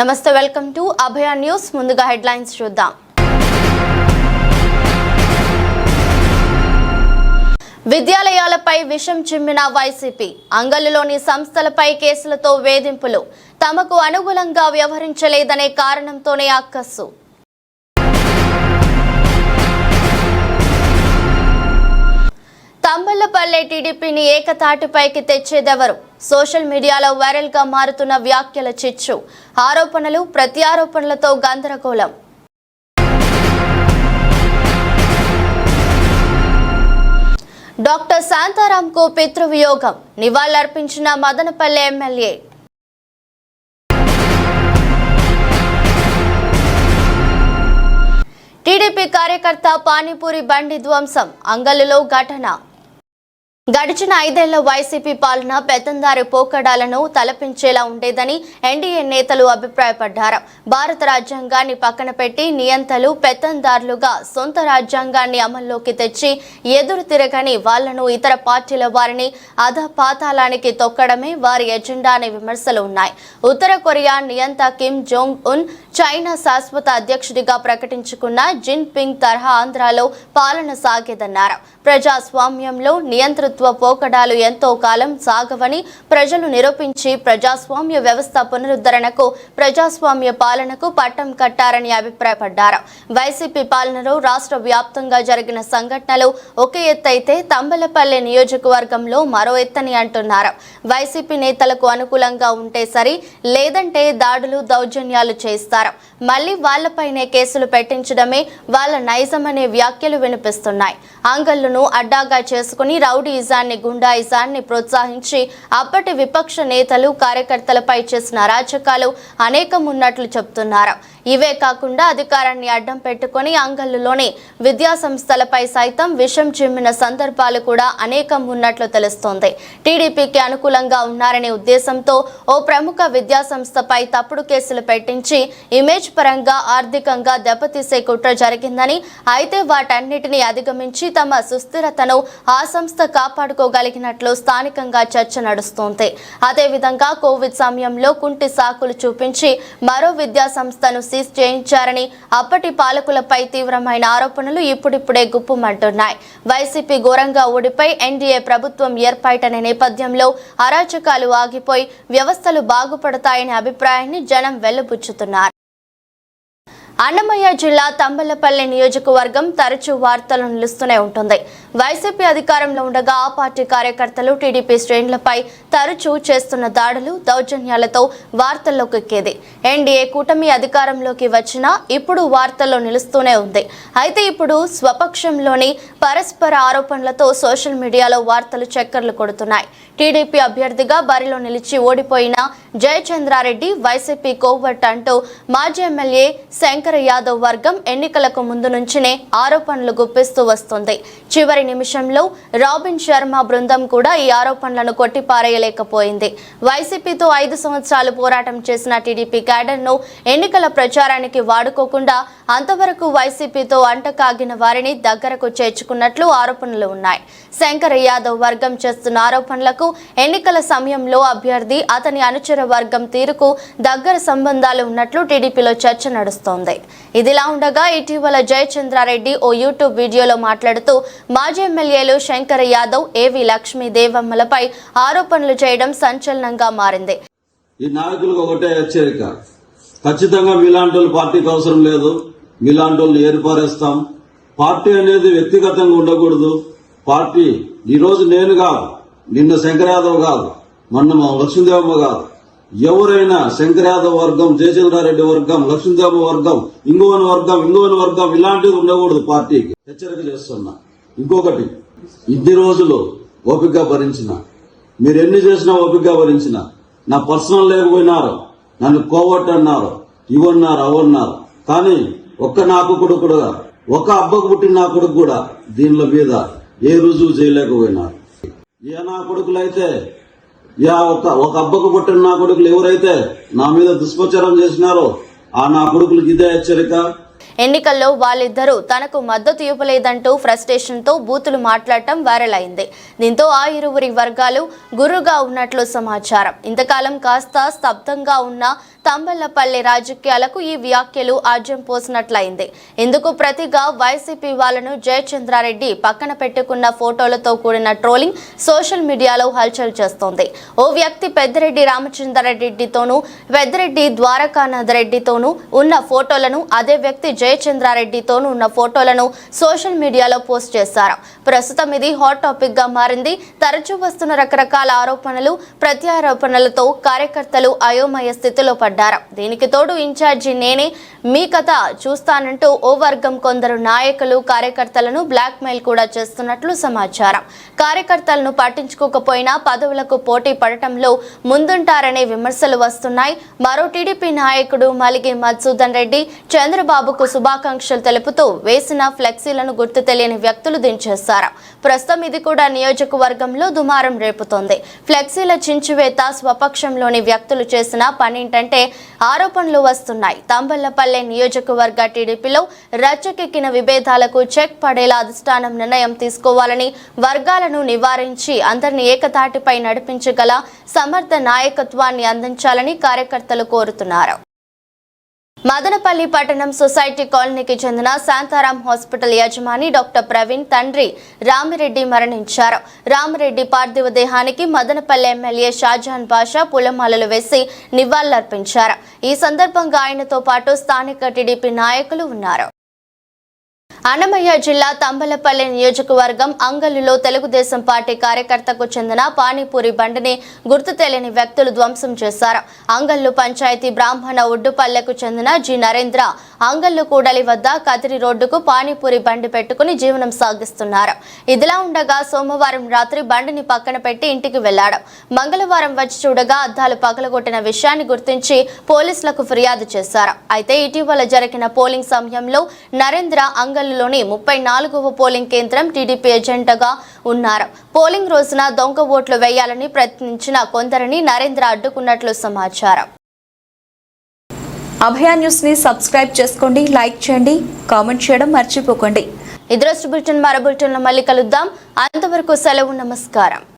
నమస్తే welcome to Abhaya news. ముందుగా headlines చూద్దాం. విద్యాలయాలపై విషం చిమ్మిన వైసీపీ అంగలులోని సంస్థలపై కేసులతో వేధింపులు. తమకు అనుగుణంగా వ్యవహరించలేదనే కారణంతోనే అక్కస్సు తంబళ్ళపల్లె టీడీపీని ఏకతాటిపైకి తెచ్చేదెవరు? సోషల్ మీడియాలో వైరల్గా మారుతున్న వ్యాఖ్యల చిచ్చు. ఆరోపణలు ప్రత్యారోపణలతో గందరగోళం. డాక్టర్ శాంతారాంకు పితృవియోగం. నివాళులర్పించిన మదనపల్లె ఎమ్మెల్యే. టీడీపీ కార్యకర్త పానీపూరి బండి ధ్వంసం. అంగలులో ఘటన. గడిచిన ఐదేళ్ళ వైసీపీ పాలన పెత్తందారి పోకడాలను తలపించేలా ఉండేదని ఎన్డీఏ నేతలు అభిప్రాయపడ్డారు. భారత రాజ్యాంగాన్ని పక్కన పెట్టి నియంతలు పెత్తందారులుగా సొంత రాజ్యాంగాన్ని అమల్లోకి తెచ్చి ఎదురు తిరగని వాళ్ళను ఇతర పార్టీల వారిని అధ పాతాళానికి తొక్కడమే వారి ఎజెండా అనే విమర్శలు ఉన్నాయి. ఉత్తర కొరియా నియంత కిమ్ జోంగ్ ఉన్ చైనా శాశ్వత అధ్యక్షుడిగా ప్రకటించుకున్న జిన్ పింగ్ తరహా ఆంధ్రాలో పాలన సాగేదన్నారు. ప్రజాస్వామ్యంలో నియంతృత్వ పోకడాలు ఎంతో కాలం సాగవని ప్రజలు నిరూపించి ప్రజాస్వామ్య వ్యవస్థ పునరుద్ధరణకు ప్రజాస్వామ్య పాలనకు పట్టం కట్టారని అభిప్రాయపడ్డారు. వైసీపీ పాలనలో రాష్ట్ర వ్యాప్తంగా జరిగిన సంఘటనలు ఒక ఎత్తైతే తంబలపల్లె నియోజకవర్గంలో మరో ఎత్తని అంటున్నారు. వైసీపీ నేతలకు అనుకూలంగా ఉంటే సరి లేదంటే దాడులు దౌర్జన్యాలు చేస్తారు. మళ్ళీ వాళ్ళపైనే కేసులు పెట్టించడమే వాళ్ళ నైజమనే వ్యాఖ్యలు వినిపిస్తున్నాయి. ఆంగళ్ళను అడ్డాగా చేసుకుని రౌడీయిజాన్ని గుండాయిజాన్ని ప్రోత్సహించి అప్పటి విపక్ష నేతలు కార్యకర్తలపై చేసిన అరాచకాలు అనేకం ఉన్నట్లు చెబుతున్నారు ఇవే కాకుండా అధికారాన్ని అడ్డం పెట్టుకుని అంగళ్ళులోని విద్యా సంస్థలపై సైతం విషం చిమ్మిన సందర్భాలు కూడా అనేకం ఉన్నట్లు తెలుస్తోంది. టీడీపీకి అనుకూలంగా ఉన్నారనే ఉద్దేశంతో ఓ ప్రముఖ విద్యా సంస్థపై తప్పుడు కేసులు పెట్టించి ఇమేజ్ పరంగా ఆర్థికంగా దెబ్బతీసే కుట్ర జరిగిందని అయితే వాటన్నిటిని అధిగమించి తమ సుస్థిరతను ఆ సంస్థ కాపాడుకోగలిగినట్లు స్థానికంగా చర్చ నడుస్తోంది. అదేవిధంగా కోవిడ్ సమయంలో కుంటి సాకులు చూపించి మరో విద్యా సంస్థను సీజ్ చేయించారని అప్పటి పాలకులపై తీవ్రమైన ఆరోపణలు ఇప్పుడిప్పుడే గుప్పుమంటున్నాయి. వైసీపీ ఘోరంగా ఊడిపై ఎన్డీఏ ప్రభుత్వం ఏర్పాటనే నేపథ్యంలో అరాచకాలు ఆగిపోయి వ్యవస్థలు బాగుపడతాయనే అభిప్రాయాన్ని జనం వెల్లబుచ్చుతున్నారు అన్నమయ్య జిల్లా తంబలపల్లి నియోజకవర్గం తరచూ వార్తలు నిలుస్తూనే ఉంటుంది. వైసీపీ అధికారంలో ఉండగా ఆ పార్టీ కార్యకర్తలు టీడీపీ శ్రేణులపై తరచూ చేస్తున్న దాడులు దౌర్జన్యాలతో వార్తల్లోకి ఎక్కేది. ఎన్డీఏ కూటమి అధికారంలోకి వచ్చినా ఇప్పుడు వార్తల్లో నిలుస్తూనే ఉంది. అయితే ఇప్పుడు స్వపక్షంలోని పరస్పర ఆరోపణలతో సోషల్ మీడియాలో వార్తలు చక్కర్లు కొడుతున్నాయి. టీడీపీ అభ్యర్థిగా బరిలో నిలిచి ఓడిపోయిన జయచంద్రారెడ్డి వైసీపీ కోవట్ అంటూ మాజీ ఎమ్మెల్యే శంకర్ యాదవ్ వర్గం ఎన్నికలకు ముందు నుంచినే ఆరోపణలు గుప్పిస్తూ వస్తుంది. చివరి నిమిషంలో రాబిన్ శర్మ బృందం కూడా ఈ ఆరోపణలను కొట్టిపారేయలేకపోయింది. వైసీపీతో ఐదు సంవత్సరాలు పోరాటం చేసిన టీడీపీ క్యాడర్ను ఎన్నికల ప్రచారానికి వాడుకోకుండా అంతవరకు వైసీపీతో అంటకాగిన వారిని దగ్గరకు చేర్చుకున్నట్లు ఆరోపణలు ఉన్నాయి. శంకర్ యాదవ్ వర్గం చేస్తున్న ఆరోపణలకు ఎన్నికల సమయంలో అభ్యర్థి అతని అనుచర వర్గం తీరుకు దగ్గర సంబంధాలు ఉన్నట్లు టీడీపీలో చర్చ నడుస్తోంది. ఇదిలా ఉండగా ఇటీవల జయచంద్రారెడ్డి ఓ యూట్యూబ్ వీడియోలో మాట్లాడుతూ మాజీ ఎమ్మెల్యేలు శంకర్ యాదవ్ ఏవి లక్ష్మీ దేవమ్మలపై ఆరోపణలు చేయడం సంచలనంగా మారింది. ఈ నాయకులకు ఒకటే హెచ్చరిక. ఖచ్చితంగా మీలాంటి పార్టీకి అవసరం లేదు. మీలాంటి వాళ్ళు ఏర్పారేస్తాం. పార్టీ అనేది వ్యక్తిగతంగా ఉండకూడదు. పార్టీ ఈరోజు నేను కాదు నిన్న శంకర్ యాదవ్ కాదు మొన్న మా లక్ష్మీదేవమ్మ కాదు. ఎవరైనా శంకర్ యాదవ్ వర్గం జయచంద్రారెడ్డి వర్గం లక్ష్మీదేవ వర్గం ఇంకోని వర్గం ఇంకోని వర్గం ఇలాంటివి ఉండకూడదు పార్టీకి. హెచ్చరిక చేస్తున్నా. ఇంకొకటి ఇన్ని రోజులు ఓపికగా భరించిన మీరు ఎన్ని చేసినా ఓపికగా భరించిన నా పర్సనల్ లేకపోయినారు నన్ను కోవట్ అన్నారు ఇవన్నారు అవన్నారు కానీ ఒక్క నాకు కొడుకు కూడా ఒక అబ్బకు పుట్టిన నా కొడుకు కూడా దీనిలో మీద ఏ రుజువు చేయలేకపోయినారు. ఏ నా కొడుకులైతే యా ఒక ఒక అబ్బకు పుట్టిన నా కొడుకులు ఎవరైతే నా మీద దుష్ప్రచారం చేసినారో ఆ నా కొడుకులకు ఇదే హెచ్చరిక. ఎన్నికల్లో వాళ్ళిద్దరూ తనకు మద్దతు ఇవ్వలేదంటూ ఫ్రస్ట్రేషన్తో బూతులు మాట్లాడటం వైరల్ అయింది. దీంతో ఆ ఇరువురి వర్గాలు గురుగా ఉన్నట్లు సమాచారం. ఇంతకాలం కాస్త స్తబ్దంగా ఉన్న తంబళ్ళపల్లి రాజకీయాలకు ఈ వ్యాఖ్యలు ఆజ్యం పోసినట్లయింది. ఇందుకు ప్రతిగా వైసీపీ వాళ్ళను జయచంద్రారెడ్డి పక్కన పెట్టుకున్న ఫోటోలతో కూడిన ట్రోలింగ్ సోషల్ మీడియాలో హల్చల్ చేస్తోంది. ఓ వ్యక్తి పెద్దిరెడ్డి రామచంద్రారెడ్డితోనూ పెద్దిరెడ్డి ద్వారకానంద రెడ్డితోనూ ఉన్న ఫోటోలను అదే వ్యక్తి జయచంద్రారెడ్డితోనూ ఉన్న ఫోటోలను సోషల్ మీడియాలో పోస్ట్ చేశారు. ప్రస్తుతం ఇది హాట్ టాపిక్గా మారింది. తరచూ వస్తున్న రకరకాల ఆరోపణలు ప్రత్యారోపణలతో కార్యకర్తలు అయోమయ స్థితిలో పడ్డారు. దీనికి తోడు ఇన్ఛార్జి నేనే మీ కథ చూస్తానంటూ ఓ వర్గం కొందరు నాయకులు కార్యకర్తలను బ్లాక్ మెయిల్ కూడా చేస్తున్నట్లు సమాచారం. కార్యకర్తలను పట్టించుకోకపోయినా పదవులకు పోటీ పడటంలో ముందుంటారనే విమర్శలు వస్తున్నాయి. మరో టీడీపీ నాయకుడు మలిగి మధుసూదన్ రెడ్డి చంద్రబాబుకు శుభాకాంక్షలు తెలుపుతూ వేసిన ఫ్లెక్సీలను గుర్తు తెలియని వ్యక్తులు దించేశారు. ప్రస్తుతం ఇది కూడా నియోజకవర్గంలో దుమారం రేపుతోంది. ఫ్లెక్సీల చించువేత స్వపక్షంలోని వ్యక్తులు చేసిన పనేంటంటే ఆరోపణలు వస్తున్నాయి. తంబళ్ళపల్లె నియోజకవర్గ టీడీపీలో రచ్చకెక్కిన విభేదాలకు చెక్ పడేలా అధిష్టానం నిర్ణయం తీసుకోవాలని వర్గాలను నివారించి అందరిని ఏకతాటిపై నడిపించగల సమర్థ నాయకత్వాన్ని అందించాలని కార్యకర్తలు కోరుతున్నారు. మదనపల్లి పట్టణం సొసైటీ కాలనీకి చెందిన శాంతారాం హాస్పిటల్ యజమాని డాక్టర్ ప్రవీణ్ తండ్రి రామిరెడ్డి మరణించారు. రామిరెడ్డి పార్థివ దేహానికి మదనపల్లి ఎమ్మెల్యే షాజహాన్ బాషా పూలమాలలు వేసి నివాళులర్పించారు. ఈ సందర్భంగా ఆయనతో పాటు స్థానిక టీడీపీ నాయకులు ఉన్నారు. అన్నమయ్య జిల్లా తంబలపల్లి నియోజకవర్గం అంగల్లులో తెలుగుదేశం పార్టీ కార్యకర్తకు చెందిన పానీపూరి బండిని గుర్తు తెలియని వ్యక్తులు ధ్వంసం చేశారు. అంగల్లు పంచాయతీ బ్రాహ్మణ ఉడ్డుపల్లెకు చెందిన జి. నరేంద్ర అంగల్లు కూడలి వద్ద కదిరి రోడ్డుకు పానీపూరి బండి పెట్టుకుని జీవనం సాగిస్తున్నారు. ఇదిలా ఉండగా సోమవారం రాత్రి బండిని పక్కన పెట్టి ఇంటికి వెళ్ళాడు. మంగళవారం వచ్చి చూడగా అద్దాలు పగలగొట్టిన విషయాన్ని గుర్తించి పోలీసులకు ఫిర్యాదు చేశారు. అయితే ఇటీవల జరిగిన పోలింగ్ సమయంలో నరేంద్ర అంగల్ అంగల్లులోని ముప్పై నాలుగవ పోలింగ్ కేంద్రం టీడీపీ ఎజెండాగా ఉన్నారు. పోలింగ్ రోజున దొంగ ఓట్లు వేయాలని ప్రయత్నించిన కొందరిని నరేంద్ర అడ్డుకున్నట్లు సమాచారం. అభయ న్యూస్ని సబ్స్క్రైబ్ చేసుకోండి లైక్ చేయండి కామెంట్ చేయడం మర్చిపోకండి. ఇద్దరు బులెటిన్ మరో బులెటిన్లో మళ్ళీ కలుద్దాం. అంతవరకు సెలవు నమస్కారం.